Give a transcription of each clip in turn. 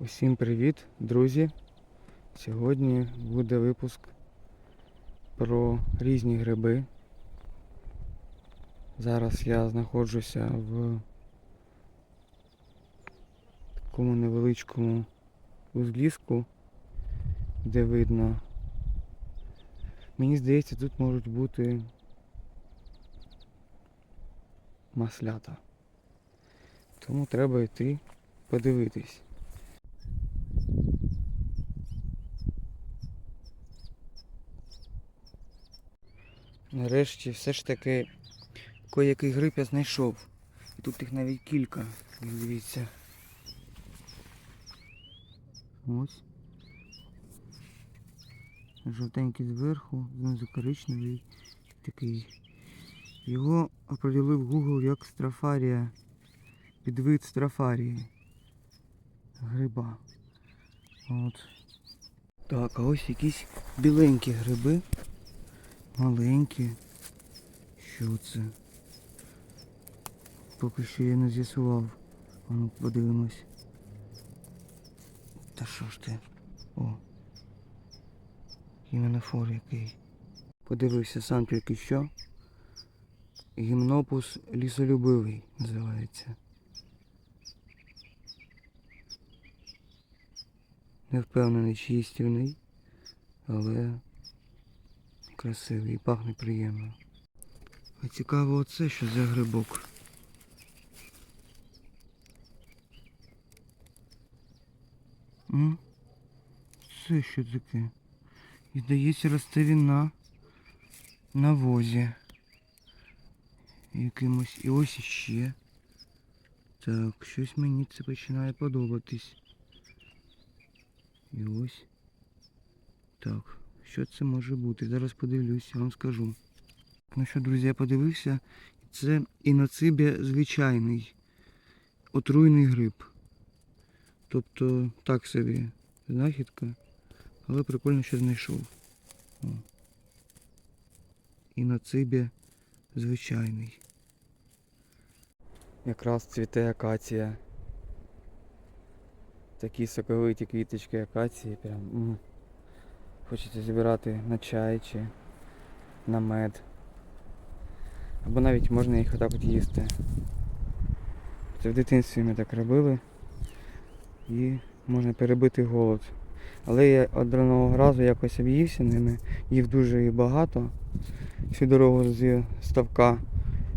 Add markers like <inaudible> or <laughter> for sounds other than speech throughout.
Усім привіт, друзі! Сьогодні буде випуск про різні гриби. Зараз я знаходжуся в такому невеличкому узліску, де видно. Мені здається, тут можуть бути маслята. Тому треба йти подивитись. Нарешті все ж таки кое-який гриб я знайшов. І тут їх навіть кілька. Дивіться. Ось. Жовтенький зверху, знизу коричневий такий. Його определив Google як страфарія. Підвид страфарії. Гриба. От. Так, а ось якісь біленькі гриби. Маленькі. Що це? Поки що я не з'ясував. Ну подивимось. Та що ж ти? О. Гіменофор який. Подивився сам тільки що. Гімнопус лісолюбивий називається. Не впевнений, чи їстівний, але красивий і пахне приємно. А цікаво оце що за грибок. М? Це що таке? І здається, росте він на навозі. Якимось. І ось іще. Так, щось мені це починає подобатись. І ось. Так, що це може бути? Зараз подивлюсь, я вам скажу. Ну що, друзі, я подивився. Це іноцибія звичайний отруйний гриб. Тобто так собі знахідка, але прикольно, що знайшов. О. Іноцибія звичайний. Якраз цвіте акація. Такі соковиті квіточки акації. Прям. Хочеться збирати на чай чи на мед. Або навіть можна їх отак от їсти. Це в дитинстві ми так робили. І можна перебити голод. Але я одного разу якось об'ївся ними, їв дуже багато. Всю дорогу з ставка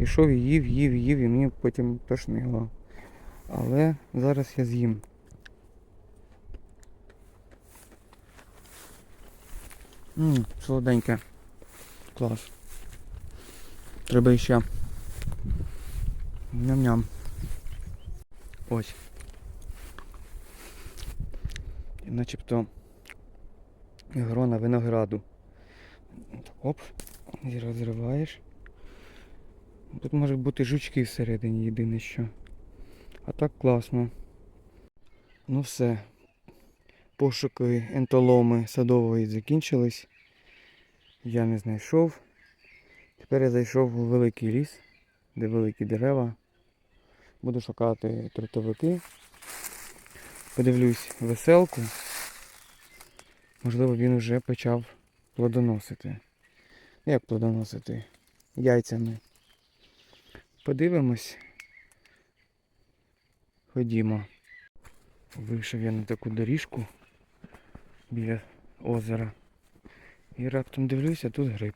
ішов і їв, їв, їв, і мені потім тошнило. Але зараз я з'їм. Ммм, солоденьке. Клас. Треба ще. Ням-ням. Ось. І начебто грона винограду. Оп, і розриваєш. Тут можуть бути жучки всередині єдине що. А так класно. Ну все. Пошуки ентоломи садової закінчились. Я не знайшов. Тепер я зайшов у великий ліс, де великі дерева. Буду шукати трутовики. Подивлюсь веселку. Можливо, він вже почав плодоносити. Як плодоносити? Яйцями. Подивимось. Ходімо. Вийшов я на таку доріжку біля озера. І раптом дивлюся, тут гриб.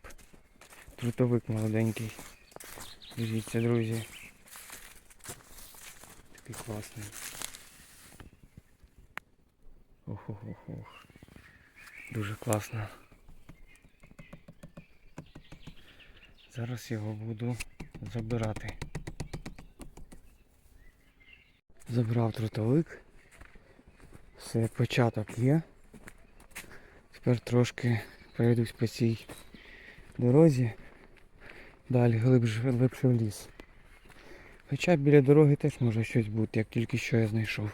Трутовик молоденький. Дивіться, друзі. Такий класний. Ох-ох-ох-ох. Дуже класно. Зараз його буду забирати. Забрав трутовик. Все, початок є. Тепер трошки пройдусь по цій дорозі. Далі глибше, глибше в ліс. Хоча біля дороги теж може щось бути, як тільки що я знайшов.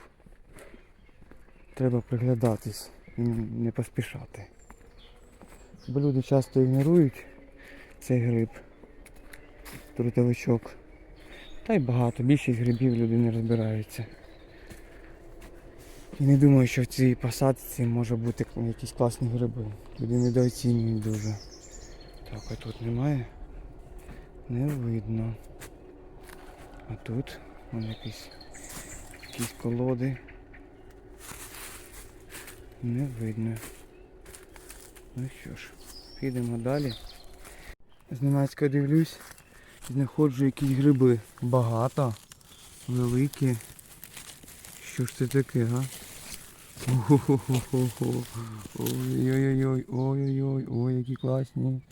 Треба приглядатись і не поспішати. Бо люди часто ігнорують цей гриб, трутовичок. Та й багато, більшість грибів люди не розбираються. І не думаю, що в цій посадці може бути якісь класні гриби. Люди недооцінюють дуже. Так, а тут немає. Не видно. А тут вон якісь, якісь колоди. Не видно. Ну що ж, підемо далі. Зненацька дивлюсь, знаходжу якісь гриби. Багато, великі. Що ж це таке? Ого-го-го-го. Ой-ой-ой, ой-ой-ой, ой, які класні.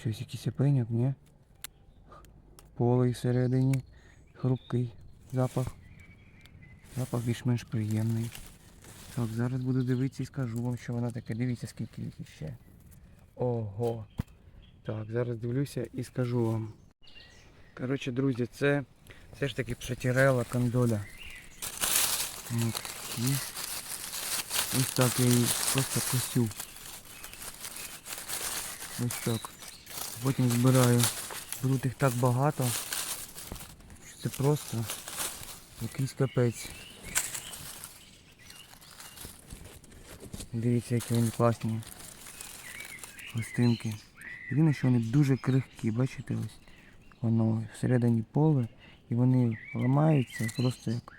Щось якийсь опеньок, ні? Полий всередині. Хрупкий запах. Запах більш-менш приємний. Так, зараз буду дивитися і скажу вам, що вона таке. Дивіться, скільки їх іще. Ого. Так, зараз дивлюся і скажу вам. Коротше, друзі, це все ж таки пшатірела кандоля. І ось так я її просто косю. Ось так. Потім збираю. Беру їх так багато, що це просто якийсь капець. Дивіться, які вони класні. Гостинки. Єдине, що вони дуже крихкі, бачите ось. Воно всередині поле і вони ламаються просто як.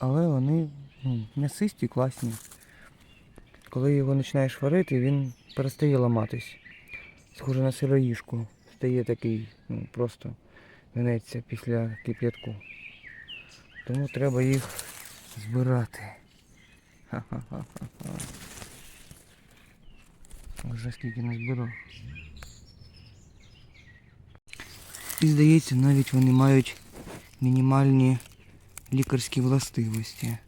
Але вони ну, м'ясисті, класні. Коли його починаєш варити, він перестає ламатись. Схоже на сироїжку. Стає такий, ну, просто гнеться після кип'ятку. Тому треба їх збирати. Ха-ха-ха-ха-ха. Вже скільки не збирав. І здається, навіть вони мають мінімальні лікарські властивості.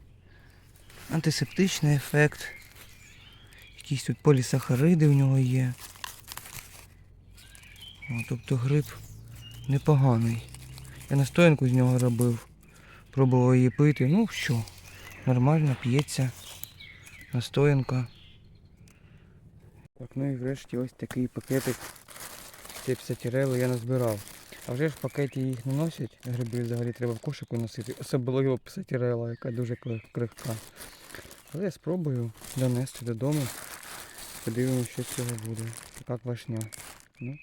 Антисептичний ефект. Якісь тут полісахариди в нього є. О, тобто гриб непоганий. Я настоянку з нього робив. Пробував її пити. Ну що, нормально п'ється. Настоянка. Так, ну і врешті ось такий пакетик цієї псатірели я назбирав. А вже ж в пакеті їх не носять, гриби взагалі треба в кошику носити, особливо псатірела, яка дуже крихка. Але я спробую донести додому. Подивимося, що з цього буде. Така квашня. Ну.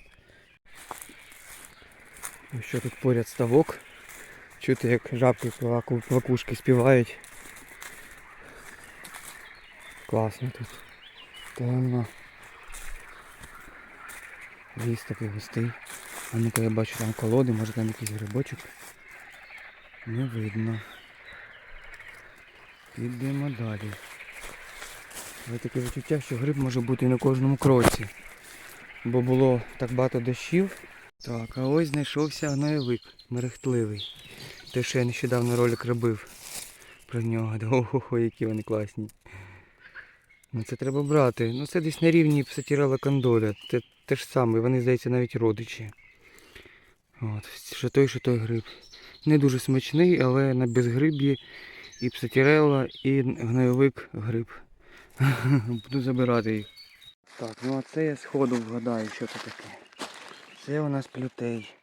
Ось що тут поряд ставок. Чути, як жабки квакушки співають. Класно тут. Темно. Ліс такий густий. А ну-ка я бачу там колоди, може там якийсь грибочок. Не видно. Підемо далі. Але таке відчуття, що гриб може бути на кожному кроці. Бо було так багато дощів. Так, а ось знайшовся гноєвик мерехтливий. Те, що я нещодавно ролик робив про нього. Ого, які вони класні. Ну це треба брати. Ну це десь на рівні псатірела кандоля. Те, те ж саме, вони, здається, навіть родичі. От, що той, що той гриб. Не дуже смачний, але на безгриб'ї і псатірела, і гнойовик гриб. <laughs> Буду забирати їх. Так, ну а це я сходу вгадаю, що це таке. Це у нас плютей.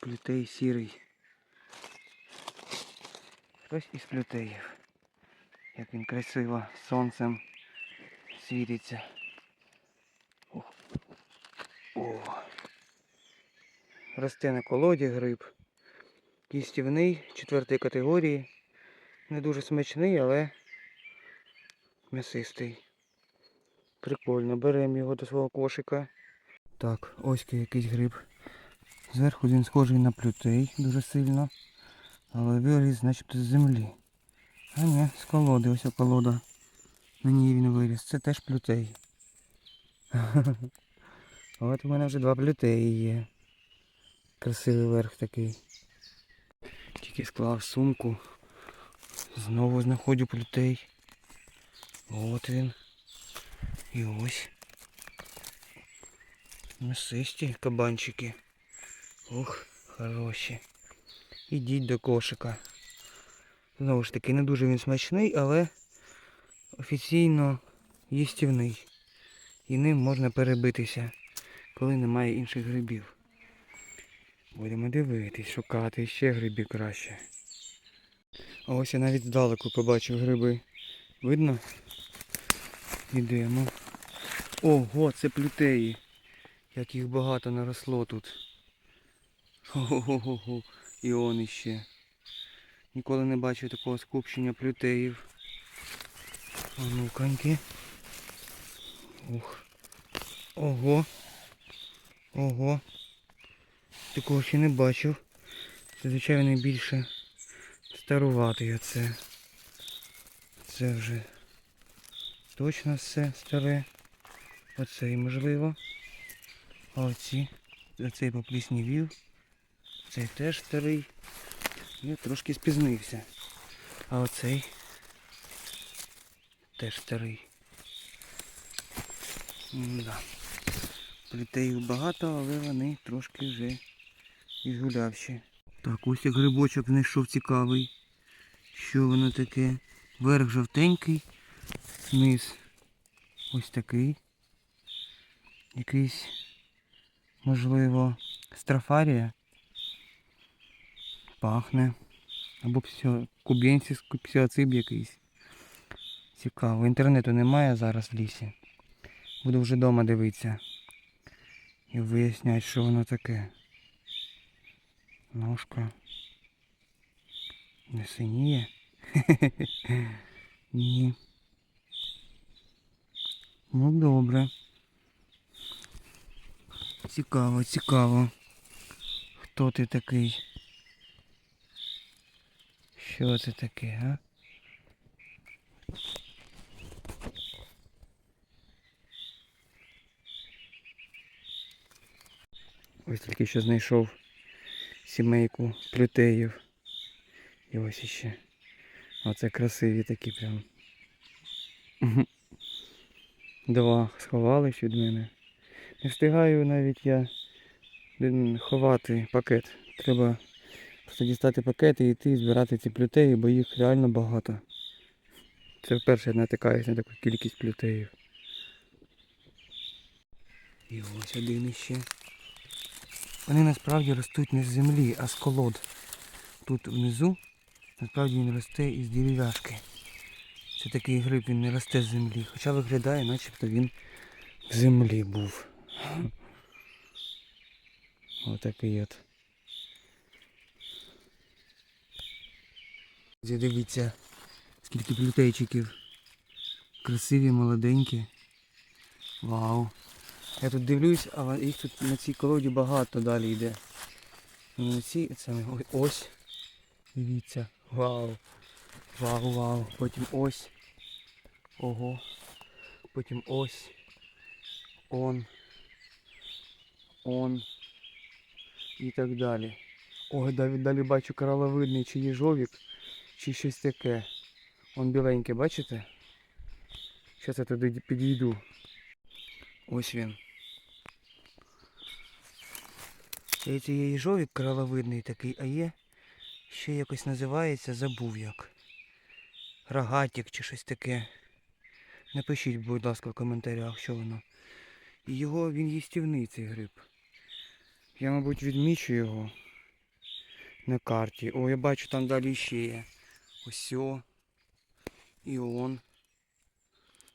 Плютей сірий. Хтось із плютеїв. Як він красиво сонцем світиться. О. О. Росте на колоді гриб. Кістівний, четвертої категорії. Не дуже смачний, але м'ясистий. Прикольно, беремо його до свого кошика. Так, ось якийсь гриб. Зверху він схожий на плютей дуже сильно. Але виріс начебто з землі. А ні, з колоди, ось колода. На ній він виріс. Це теж плютей. <laughs> От у мене вже два плютеї є. Красивий верх такий. Тільки склав сумку. Знову знаходжу плютей. От він. І ось. Мисисті кабанчики. Ух, хороші. Ідіть до кошика. Знову ж таки, не дуже він смачний, але офіційно їстівний. І ним можна перебитися, коли немає інших грибів. Будемо дивитись, шукати ще грибів краще. А ось я навіть здалеку побачив гриби. Видно? Йдемо. Ого, це плютеї. Як їх багато наросло тут. Ого-го-го. І он іще. Ніколи не бачив такого скупчення плютеїв. А ну-каньки. Ух. Ого. Ого. Такого ще не бачив. Зазвичай вони більше старуватий оце. Це вже точно все старе. Оцей можливо. А оці. Оцей попліснівів. Цей теж старий. Я трошки спізнився. А оцей теж старий. Да. Плітеїв багато, але вони трошки вже ізгулявші. Так, ось як грибочок знайшов цікавий. Що воно таке? Верх жовтенький, низ ось такий. Якийсь, можливо, страфарія. Пахне. Або куб'єнсіс, псіоциб якийсь. Цікаво. Інтернету немає зараз в лісі. Буду вже вдома дивитися. І виясняти, що воно таке. Ножка. Не синіє? <laughs> Ні. Ну добре. Цікаво, цікаво. Хто ти такий? Що це таке, а? Ось тільки що знайшов сімейку плютеїв. І ось іще. Оце красиві такі прям. Два сховались від мене. Не встигаю навіть я ховати пакет. Треба просто дістати пакет і йти збирати ці плютеї, бо їх реально багато. Це вперше я натикаюсь на таку кількість плютеїв. І ось один іще. Вони насправді ростуть не з землі, а з колод. Тут внизу насправді він росте із дерев'яшки. Це такий гриб, він не росте з землі. Хоча виглядає, начебто він в землі був. Отакий от. Дивіться, скільки плютейчиків. Красиві, молоденькі. Вау. Я тут дивлюсь, а їх тут на цій колоді багато далі йде. На це ось. Дивіться. Вау. Вау, вау. Потім ось. Ого. Потім ось. Он. Он. І так далі. Ой, далі, далі бачу кораловидний чи їжовік, чи щось таке. Он біленьке, бачите? Зараз я туди підійду. Ось він. Це є їжовік кораловидний такий, а є ще якось називається, забув як. Рогатик чи щось таке. Напишіть, будь ласка, в коментарях, що воно. І його він їстівний цей гриб. Я, мабуть, відмічу його на карті. О, я бачу там далі ще є. Ось о. І он.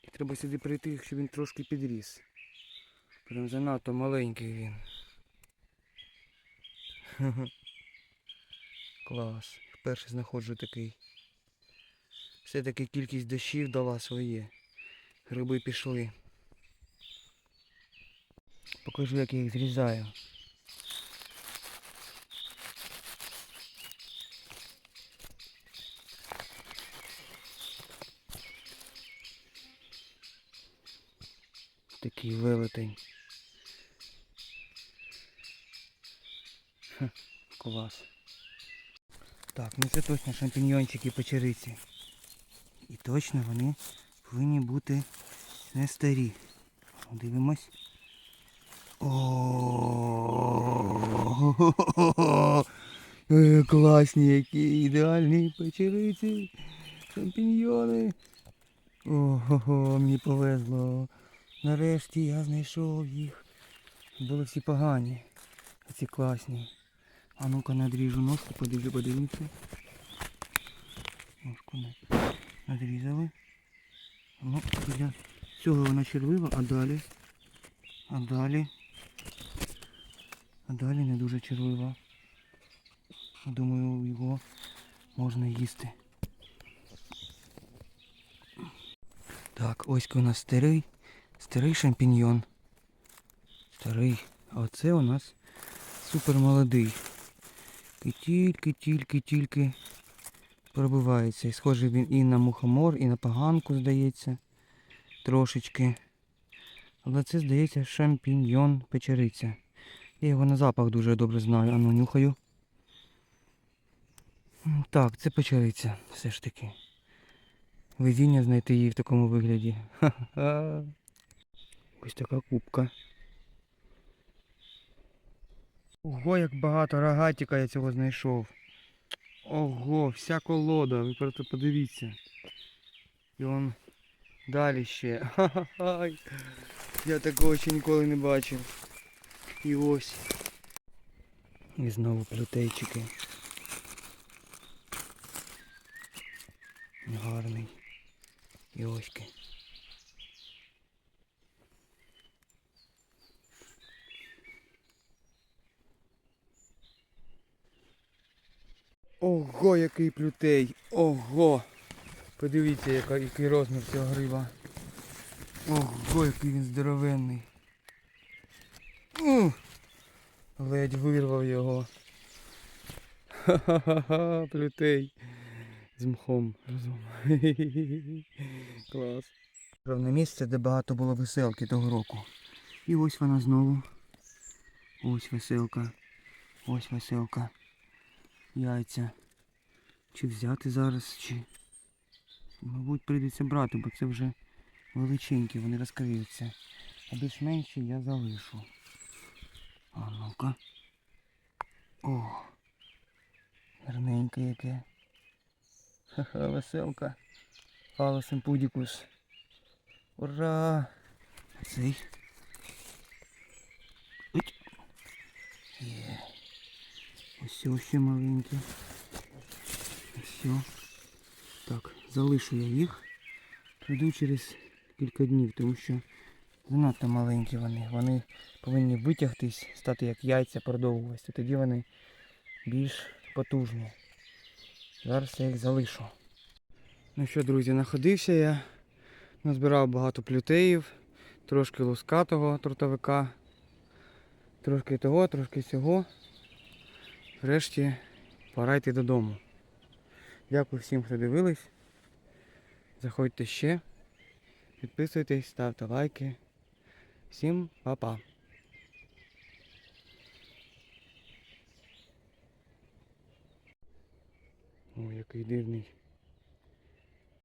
І треба сюди прийти, щоб він трошки підріс. Прям занадто маленький він. <laughs> Клас. Вперше знаходжу такий. Все-таки кількість дощів дала своє. Гриби пішли. Покажу, як я їх зрізаю. Такий велетень. Ха, <laughs> клас. Так, ну це точно шампіньйончики печериці. І точно вони повинні бути не старі. Дивимось. О, <laughs> класні які ідеальні печериці. Шампіньйони. Ого, мені повезло. Нарешті я знайшов їх. Були всі погані. А ці класні. А ну-ка надріжу ножку, подивлю, подивимося. Ножку не надрізали. Ну, для цього вона червива, а далі. А далі. А далі не дуже червива. Думаю, його можна їсти. Так, ось у нас старий, старий шампіньйон. Старий. А оце у нас супер молодий. Тільки-тільки-тільки пробивається. І схожий він і на мухомор, і на поганку, здається. Трошечки. Але це, здається, шампіньйон печериця. Я його на запах дуже добре знаю. Ану, нюхаю. Так, це печериця, все ж таки. Везіння знайти її в такому вигляді. Ха-ха. Ось така кубка. Ого, як багато рогатіка я цього знайшов. Ого, вся колода, ви просто подивіться. І он далі ще. Ха-ха-ха. Я такого ще ніколи не бачив. І ось. І знову плютейчики. Гарний. І оськи. Ого, який плютей! Ого! Подивіться, яка, який розмір цього гриба. Ого, який він здоровенний. Ух! Ледь вирвав його. Ха-ха-ха, плютей. З мхом разом. <laughs> Клас. Ровне місце, де багато було веселки того року. І ось вона знову. Ось веселка. Ось веселка. Яйця. Чи взяти зараз, чи. Мабуть, прийдеться брати, бо це вже величенькі, вони розкриються. А більш менші я залишу. А ну-ка. О! Гарненьке яке. Ха-ха, веселка. Аласен пудікус. Ура! Цей. Уть. Є. Ось ще маленькі. Все. Так, залишу я їх. Прийду через кілька днів, тому що занадто маленькі вони. Вони повинні витягтись, стати як яйця, продовгуватися. Тоді вони більш потужні. Зараз я їх залишу. Ну що, друзі, находився я. Назбирав багато плютеїв, трошки лускатого трутовика, трошки того, трошки цього. Врешті пора йти додому. Дякую всім, хто дивились. Заходьте ще. Підписуйтесь, ставте лайки. Всім па-па. Ой, який дивний